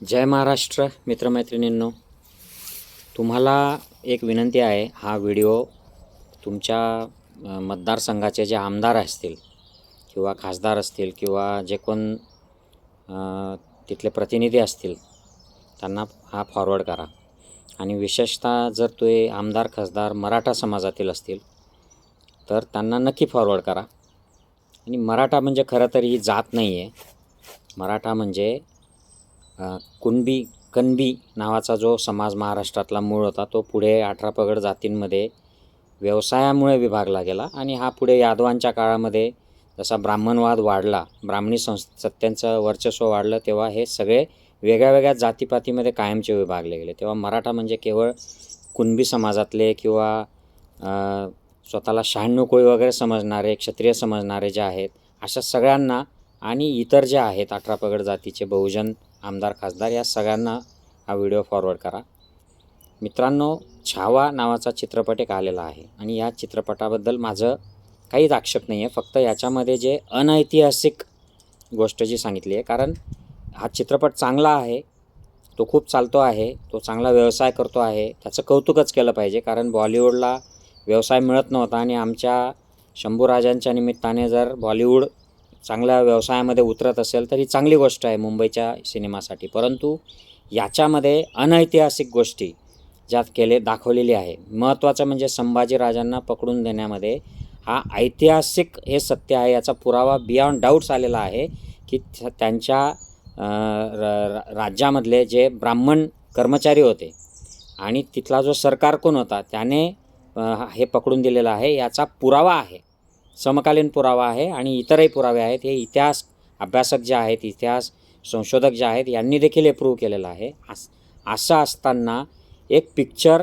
जय महाराष्ट्र मित्रमैत्रिणींनो. तुम्हाला एक विनंती आहे हा व्हिडिओ तुमच्या मतदारसंघाचे जे आमदार असतील किंवा खासदार असतील किंवा जे कोण तिथले प्रतिनिधी असतील त्यांना हा फॉरवर्ड करा. आणि विशेषतः जर ते आमदार खासदार मराठा समाजातील असतील तर त्यांना नक्की फॉरवर्ड करा. आणि मराठा म्हणजे खरं तर ही जात नाही आहे मराठा म्हणजे कुणबी कणबी नावाचा जो समाज महाराष्ट्रातला मूळ होता तो पुढे अठरा पगड जातींमध्ये व्यवसायामुळे विभागला गेला आणि हा पुढे यादवांच्या काळामध्ये जसा ब्राह्मणवाद वाढला ब्राह्मणी संस सत्यांचं वर्चस्व वाढलं तेव्हा हे सगळे वेगळ्या वेगळ्या जातीपातीमध्ये कायमचे विभागले गेले. तेव्हा मराठा म्हणजे केवळ कुणबी समाजातले किंवा स्वतःला शहाण्णव कोळी वगैरे समजणारे क्षत्रिय समजणारे जे आहेत अशा सगळ्यांना आणि इतर जे आहेत अठरा पगड जातीचे बहुजन आमदार खासदार या सगळ्यांना हा व्हिडिओ फॉरवर्ड करा. मित्रांनो छावा नावाचा चित्रपट एक आलेला आहे आणि या चित्रपटाबद्दल माझं काहीच आक्षेप नाही आहे फक्त याच्यामध्ये जे अनैतिहासिक गोष्ट जी सांगितली आहे कारण हा चित्रपट चांगला आहे तो खूप चालतो आहे तो चांगला व्यवसाय करतो आहे त्याचं कौतुकच केलं पाहिजे कारण बॉलिवूडला व्यवसाय मिळत नव्हता आणि आमच्या शंभूराजांच्या निमित्ताने जर बॉलिवूड चांगल्या व्यवसायामध्ये उतरत असेल तर ही चांगली गोष्ट आहे मुंबईच्या सिनेमासाठी. परंतु याच्यामध्ये अनैतिहासिक गोष्टी ज्यात केले दाखवलेली आहे. महत्त्वाचं म्हणजे संभाजीराजांना पकडून देण्यामध्ये हा ऐतिहासिक हे सत्य आहे याचा पुरावा बियॉन्ड डाऊट्स आलेला आहे की त्यांच्या र- राज्यामधले जे ब्राह्मण कर्मचारी होते आणि तिथला जो सरकार कोण होता त्याने हे पकडून दिलेलं आहे याचा पुरावा आहे. समकालीन पुरावा आहे आणि इतरही पुरावे आहेत. हे इतिहास अभ्यासक जे आहेत इतिहास संशोधक जे आहेत यांनी देखील हे प्रूव्ह केलेलं आहे. अस असं असताना एक पिक्चर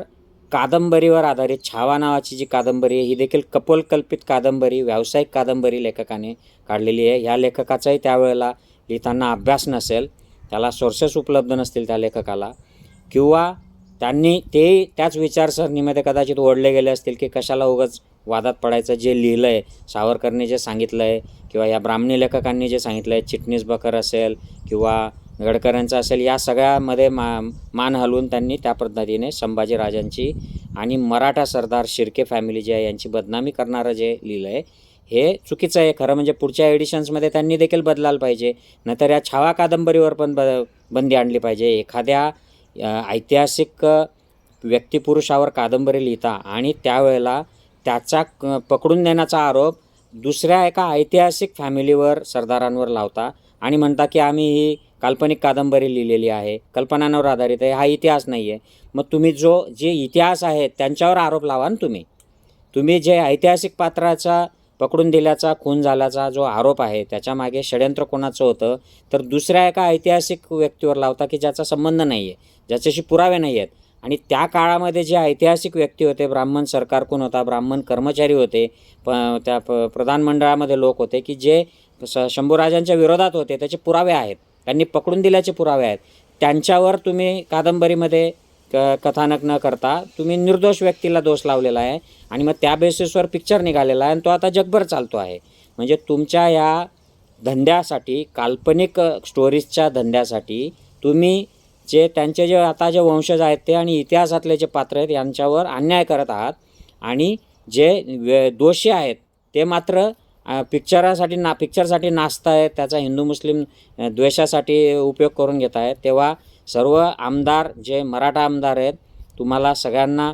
कादंबरीवर आधारित छावा नावाची जी कादंबरी आहे ही देखील कपोलकल्पित कादंबरी व्यावसायिक कादंबरी लेखकाने काढलेली आहे. ह्या लेखकाचाही त्यावेळेला लिहिताना अभ्यास नसेल त्याला सोर्सेस उपलब्ध नसतील त्या लेखकाला किंवा त्यांनी ते त्याच विचारसरणीमध्ये कदाचित ओढले गेले असतील की कशाला उगाच वादात पडायचं जे लिहिलं आहे सावरकरने जे सांगितलं आहे किंवा या ब्राह्मणी लेखकांनी जे सांगितलं आहे चिटणीस बकर असेल किंवा गडकऱ्यांचं असेल या सगळ्यामध्ये मा मान हलवून त्यांनी त्या पद्धतीने संभाजीराजांची आणि मराठा सरदार शिर्के फॅमिली जी आहे यांची बदनामी करणारं जे लिहिलं आहे हे चुकीचं आहे. खरं म्हणजे पुढच्या एडिशन्समध्ये त्यांनी देखील बदलायला पाहिजे. नाहीतर या छावा कादंबरीवर पण ब बंदी आणली पाहिजे. एखाद्या ऐतिहासिक व्यक्तिपुरुषावर कादंबरी लिहिता आणि त्यावेळेला त्याचा क- पकडून देण्याचा आरोप दुसऱ्या एका ऐतिहासिक फॅमिलीवर सरदारांवर लावता आणि म्हणता की आम्ही ही काल्पनिक कादंबरी लिहिलेली आहे कल्पनांवर आधारित आहे हा इतिहास नाही आहे मग तुम्ही जो जे इतिहास आहे त्यांच्यावर आरोप लावा ना तुम्ही. तुम्ही जे ऐतिहासिक पात्राचा पकडून दिल्याचा खून झाल्याचा जो आरोप आहे त्याच्यामागे षडयंत्र कोणाचं होतं तर दुसऱ्या एका ऐतिहासिक व्यक्तीवर लावता की ज्याचा संबंध नाही आहे ज्याच्याशी पुरावे नाही आहेत आणि त्या काळामध्ये जे ऐतिहासिक व्यक्ती होते ब्राह्मण सरकार कोण होता? ब्राह्मण कर्मचारी होते. प त्या प प्रधानमंडळामध्ये लोक होते की जे स शंभूराजांच्या विरोधात होते त्याचे पुरावे आहेत. त्यांनी पकडून दिल्याचे पुरावे आहेत. त्यांच्यावर तुम्ही कादंबरीमध्ये क कथानक न करता तुम्ही निर्दोष व्यक्तीला दोष लावलेला आहे आणि मग त्या बेसिसवर पिक्चर निघालेला आहे आणि तो आता जगभर चालतो आहे. म्हणजे तुमच्या या धंद्यासाठी काल्पनिक स्टोरीजच्या धंद्यासाठी तुम्ही जे त्यांचे जे आता जे वंशज आहेत ते आणि इतिहासातले जे पात्र आहेत यांच्यावर अन्याय करत आहात. आणि जे दोषी आहेत ते मात्र पिक्चरासाठी ना पिक्चरसाठी नाचत आहेत त्याचा हिंदू मुस्लिम द्वेषासाठी उपयोग करून घेत आहेत. तेव्हा सर्व आमदार जे मराठा आमदार आहेत तुम्हाला सगळ्यांना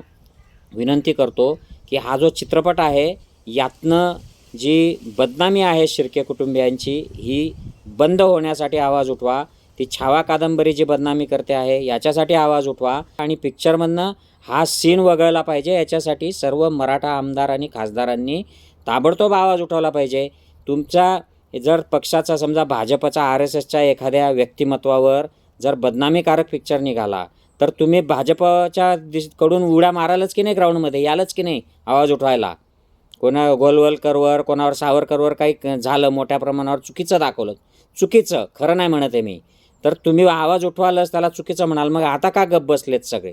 विनंती करतो की हा जो चित्रपट आहे यातनं जी बदनामी आहे शिर्के कुटुंबियांची ही बंद होण्यासाठी आवाज उठवा. ती छावा कादंबरी जी बदनामी करते आहे याच्यासाठी आवाज उठवा. आणि पिक्चरमधनं हा सीन वगळला पाहिजे याच्यासाठी सर्व मराठा आमदार आणि खासदारांनी ताबडतोब आवाज उठवला पाहिजे. तुमचा जर पक्षाचा समजा भाजपचा आर एस एसच्या एखाद्या व्यक्तिमत्वावर जर बदनामीकारक पिक्चर निघाला तर तुम्ही भाजपच्या दिशकडून उड्या मारालच की नाही ग्राउंडमध्ये यालच की नाही आवाज उठवायला? कोणा गोलवलकरवर कोणावर सावरकरवर काही झालं मोठ्या प्रमाणावर चुकीचं दाखवलं? चुकीचं खरं नाही म्हणत आहे मी. तर तुम्ही आवाज उठवालच त्याला चुकीचं म्हणाल. मग आता का गप बसलेत सगळे?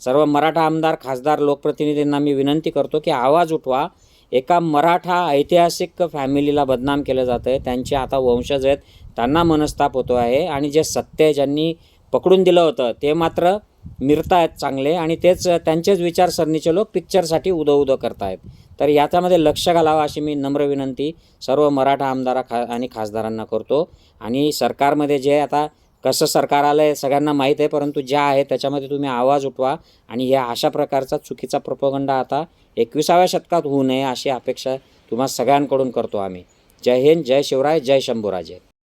सर्व मराठा आमदार खासदार लोकप्रतिनिधींना मी विनंती करतो की आवाज उठवा. एका मराठा ऐतिहासिक फॅमिलीला बदनाम केलं जातं आहे त्यांचे आता वंशज आहेत. त्यांना मनस्ताप होतो आहे. आणि जे सत्य ज्यांनी पकडून दिलं होतं ते मात्र मिरतायत चांगले. आणि तेच त्यांचेच विचारसरणीचे लोक पिक्चरसाठी उदो उदो करतायत. तर याच्यामध्ये लक्ष घालावं अशी मी नम्र विनंती सर्व मराठा आमदारा खा आणि खासदारांना करतो. आणि सरकारमध्ये जे आता कसं सरकार आलं आहे सगळ्यांना माहीत आहे परंतु ज्या आहे त्याच्यामध्ये तुम्ही आवाज उठवा आणि ह्या अशा प्रकारचा चुकीचा प्रपोगंडा आता एकविसाव्या शतकात होऊ नये अशी अपेक्षा तुम्हा सगळ्यांकडून करतो आम्ही. जय हिंद जय शिवराय जय शंभूराजे.